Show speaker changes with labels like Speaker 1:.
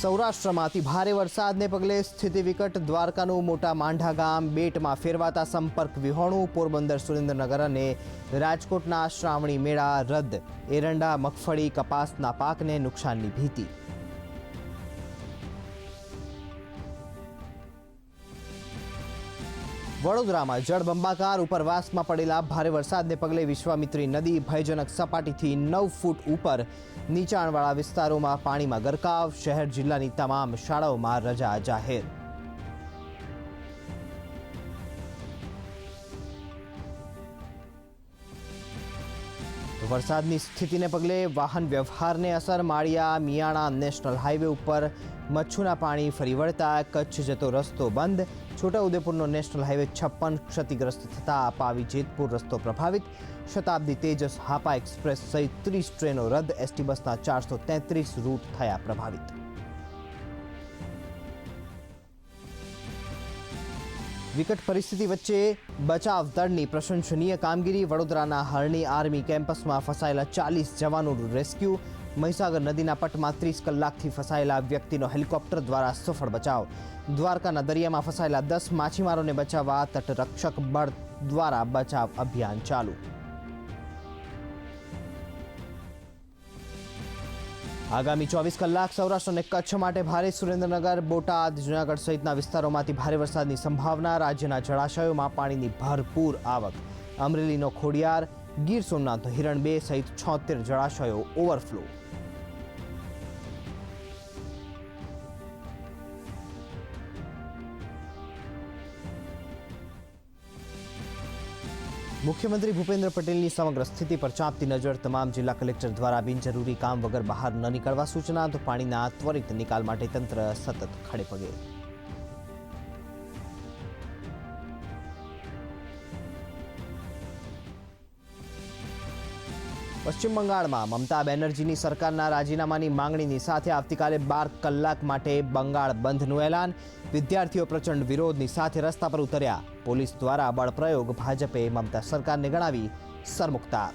Speaker 1: સૌરાષ્ટ્રમાં અતિ ભારે વરસાદને પગલે સ્થિતિ વિકટ. દ્વારકાનું મોટા માંઢા ગામ બેટમાં ફેરવાતા સંપર્ક વિહોણું. પોરબંદર, સુરેન્દ્રનગર અને રાજકોટના શ્રાવણી મેળા રદ. એરંડા, મગફળી, કપાસના પાકને નુકસાનની ભીતિ. વડોદરામાં જળબંબાકાર ઉપરવાસમાં પડેલા ભારે વરસાદને પગલે વિશ્વામિત્રી નદી ભયજનક સપાટીથી નવ ફૂટ ઉપર નીચાણવાળા વિસ્તારોમાં પાણીમાં ગરકાવ, શહેર જિલ્લાની તમામ શાળાઓમાં રજા જાહેર. વરસાદની સ્થિતિને પગલે વાહન વ્યવહારને અસર, માળિયા, મિયાણા, નેશનલ હાઈવે ઉપર મચ્છુના પાણી ફરી વળતા કચ્છ જતો રસ્તો બંધ. છોટાઉદેપુરનો નેશનલ હાઈવે છપ્પન ક્ષતિગ્રસ્ત થતા પાવી જેતપુર રસ્તો પ્રભાવિત. શતાબ્દી તેજસ હાપા એક્સપ્રેસ સહિત ત્રીસ ટ્રેનો રદ. એસટી બસના ચારસો રૂટ થયા પ્રભાવિત. વિકટ પરિસ્થિતિ વચ્ચે બચાવ દળની પ્રશંસનીય કામગીરી. વડોદરાના હરણી આર્મી કેમ્પસમાં ફસાયેલા ચાલીસ જવાનોનું રેસ્ક્યુ. મહીસાગર નદીના પટમાં ત્રીસ કલાકથી ફસાયેલા વ્યક્તિનો હેલિકોપ્ટર દ્વારા સફળ બચાવ. દ્વારકાના દરિયામાં ફસાયેલા દસ માછીમારોને બચાવવા તટરક્ષક બળ દ્વારા બચાવ અભિયાન ચાલુ. આગામી ચોવીસ કલાક સૌરાષ્ટ્ર અને કચ્છ માટે ભારે સુરેન્દ્રનગર, બોટાદ, જૂનાગઢ સહિતના વિસ્તારોમાંથી ભારે વરસાદની સંભાવના. રાજ્યના જળાશયોમાં પાણીની ભરપૂર આવક. અમરેલીનો ખોડિયાર, ગીર સોમનાથનો હિરણ બે સહિત છોતેર જળાશયો ઓવરફ્લો મુખ્યમંત્રી ભૂપેન્દ્ર પટેલની સમગ્ર સ્થિતિ પર ચાંપતી નજર તમામ જિલ્લા કલેક્ટર દ્વારા બિનજરૂરી કામ વગર બહાર ન નીકળવા સૂચના, તો પાણીના ત્વરિત નિકાલ માટે તંત્ર સતત ખડે પશ્ચિમ બંગાળમાં મમતા બેનર્જીની સરકારના રાજીનામાની માંગણીની સાથે આવતીકાલે બાર કલાક માટે બંગાળ બંધનું એલાન. વિદ્યાર્થીઓ પ્રચંડ વિરોધની સાથે રસ્તા પર ઉતર્યા. પોલીસ દ્વારા બળપ્રયોગ ભાજપે મમતા સરકારને ગણાવી સરમુખતા